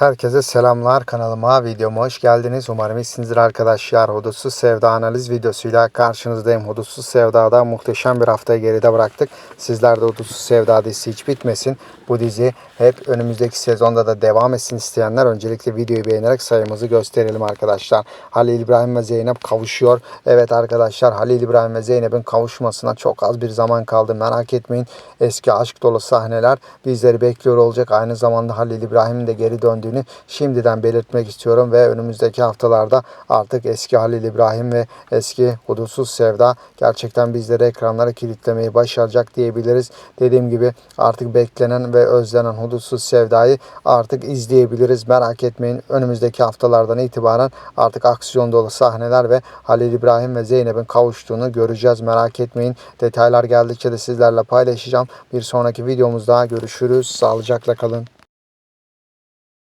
Herkese selamlar kanalıma videoma hoş geldiniz. Umarım iyisinizdir arkadaşlar. Hudutsuz Sevda analiz videosuyla karşınızdayım. Hudutsuz Sevda'da muhteşem bir haftayı geride bıraktık. Sizler de Hudutsuz Sevda dizisi hiç bitmesin. Bu dizi hep önümüzdeki sezonda da devam etsin isteyenler öncelikle videoyu beğenerek sayımızı gösterelim arkadaşlar. Halil İbrahim ve Zeynep kavuşuyor. Evet arkadaşlar Halil İbrahim ve Zeynep'in kavuşmasına çok az bir zaman kaldı. Merak etmeyin. Eski aşk dolu sahneler bizleri bekliyor olacak. Aynı zamanda Halil İbrahim'in de geri döndüğünü şimdiden belirtmek istiyorum ve önümüzdeki haftalarda artık eski Halil İbrahim ve eski Hudutsuz Sevda gerçekten bizleri ekranlara kilitlemeyi başaracak diyebiliriz. Dediğim gibi artık beklenen ve özlenen Hudutsuz Sevda'yı artık izleyebiliriz. Merak etmeyin önümüzdeki haftalardan itibaren artık aksiyon dolu sahneler ve Halil İbrahim ve Zeynep'in kavuştuğunu göreceğiz. Merak etmeyin. Detaylar geldikçe de sizlerle paylaşacağım. Bir sonraki videomuzda görüşürüz. Sağlıcakla kalın.